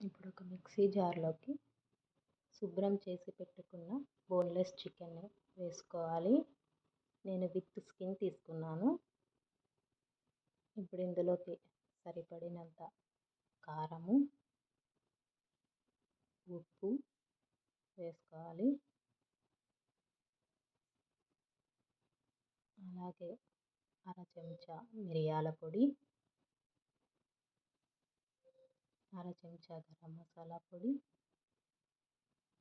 ఇప్పుడు ఒక మిక్సీ జార్లోకి శుభ్రం చేసి పెట్టుకున్న బోన్లెస్ చికెన్ వేసుకోవాలి. నేను విత్ స్కిన్ తీసుకున్నాను. ఇప్పుడు ఇందులోకి సరిపడినంత కారము ఉప్పు వేసుకోవాలి. అలాగే అర చెంచా మిరియాల పొడి అర చెంచా గరం మసాలా పొడి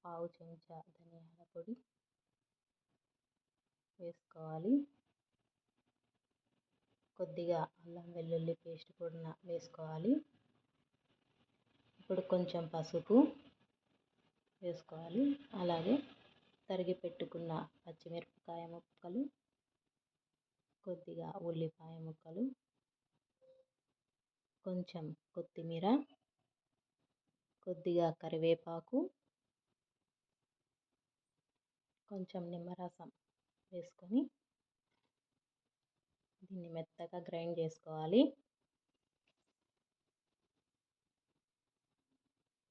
పావు చెంచా ధనియాల పొడి వేసుకోవాలి. కొద్దిగా అల్లం వెల్లుల్లి పేస్ట్ కూడా వేసుకోవాలి. ఇప్పుడు కొంచెం పసుపు వేసుకోవాలి. అలాగే తరిగి పెట్టుకున్న పచ్చిమిరపకాయ ముక్కలు కొద్దిగా ఉల్లిపాయ ముక్కలు కొంచెం కొత్తిమీర కొద్దిగా కరివేపాకు కొంచెం నిమ్మరసం వేసుకొని దీన్ని మెత్తగా గ్రైండ్ చేసుకోవాలి.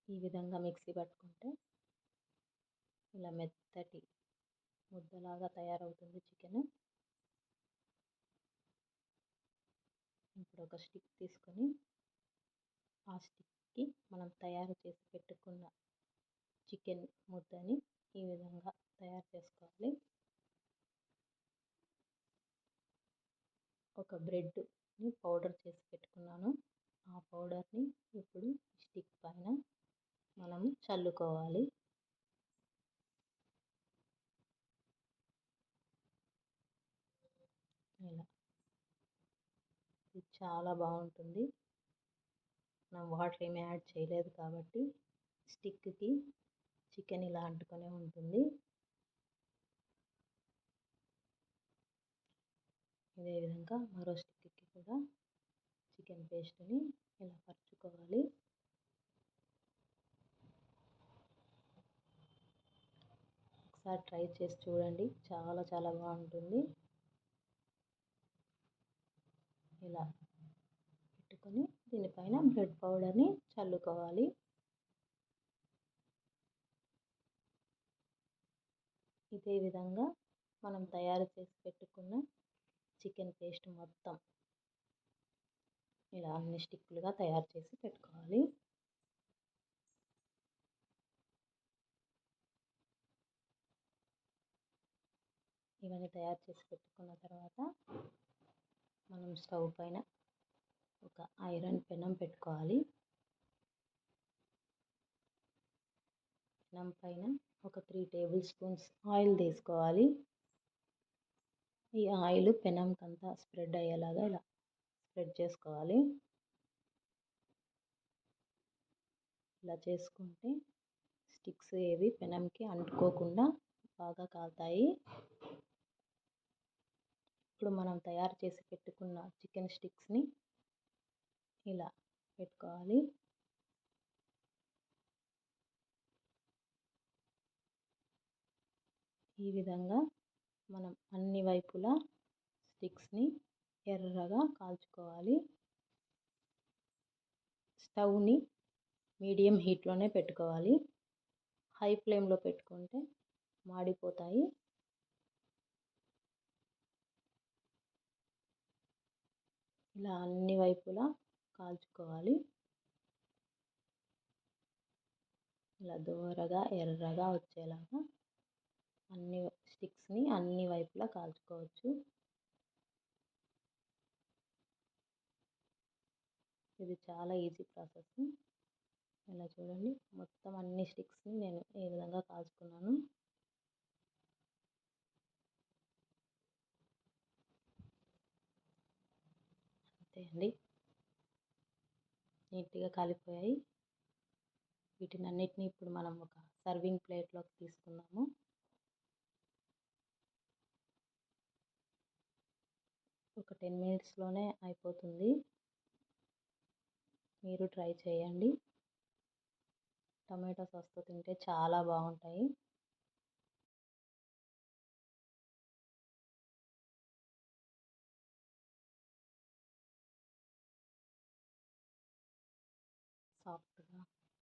ఈ విధంగా మిక్సీ పట్టుకుంటే ఇలా మెత్తటి ముద్దలాగా తయారవుతుంది చికెన్. ఇప్పుడు ఒక స్టిక్ తీసుకొని ఆ స్టిక్ స్టిక్కి మనం తయారు చేసి పెట్టుకున్న చికెన్ ముద్దని ఈ విధంగా తయారు చేసుకోవాలి. ఒక బ్రెడ్ని పౌడర్ చేసి పెట్టుకున్నాను. ఆ పౌడర్ని ఇప్పుడు స్టిక్ పైన మనం చల్లుకోవాలి. ఇలా. ఇది చాలా బాగుంటుంది. మనం వాటర్ ఏమి యాడ్ చేయలేదు కాబట్టి స్టిక్కి చికెన్ ఇలా అంటుకొనే ఉంటుంది. ఇదే విధంగా మరో స్టిక్కి కూడా చికెన్ పేస్ట్ని ఇలా పరుచుకోవాలి. ఒకసారి ట్రై చేసి చూడండి. చాలా చాలా బాగుంటుంది. ఇలా తీసుకొని దీనిపైన బ్రెడ్ పౌడర్ని చల్లుకోవాలి. ఇదే విధంగా మనం తయారు చేసి పెట్టుకున్న చికెన్ పేస్ట్ మొత్తం ఇలా అన్ని స్టిక్లుగా తయారు చేసి పెట్టుకోవాలి. ఇవన్నీ తయారు చేసి పెట్టుకున్న తర్వాత మనం స్టవ్ పైన ఒక ఐరన్ పెనం పెట్టుకోవాలి. పెనం పైన ఒక త్రీ టేబుల్ స్పూన్స్ ఆయిల్ తీసుకోవాలి. ఈ ఆయిల్ పెనంకంతా స్ప్రెడ్ అయ్యేలాగా ఇలా స్ప్రెడ్ చేసుకోవాలి. ఇలా చేసుకుంటే స్టిక్స్ ఏవి పెనంకి అంటుకోకుండా బాగా కాలుతాయి. ఇప్పుడు మనం తయారు చేసి పెట్టుకున్న చికెన్ స్టిక్స్ని ఇలా పెట్టుకోవాలి. ఈ విధంగా మనం అన్ని వైపులా స్టిక్స్ని ఎర్రగా కాల్చుకోవాలి. స్టవ్ని మీడియం హీట్లోనే పెట్టుకోవాలి. హై ఫ్లేమ్లో పెట్టుకుంటే మాడిపోతాయి. ఇలా అన్ని వైపులా కాల్చుకోవాలి. ఇలా దోరగా ఎర్రగా వచ్చేలాగా అన్ని స్టిక్స్ని అన్ని వైపులా కాల్చుకోవచ్చు. ఇది చాలా ఈజీ ప్రాసెస్. ఇలా చూడండి మొత్తం అన్ని స్టిక్స్ని నేను ఈ విధంగా కాల్చుకున్నాను. అంతే అండి. నీట్గా కాలిపోయాయి. వీటిని అన్నిటిని ఇప్పుడు మనం ఒక సర్వింగ్ ప్లేట్లోకి తీసుకున్నాము ఒక టెన్ మినిట్స్లోనే అయిపోతుంది. మీరు ట్రై చేయండి. టమాటో సాస్తో తింటే చాలా బాగుంటాయి. 好的。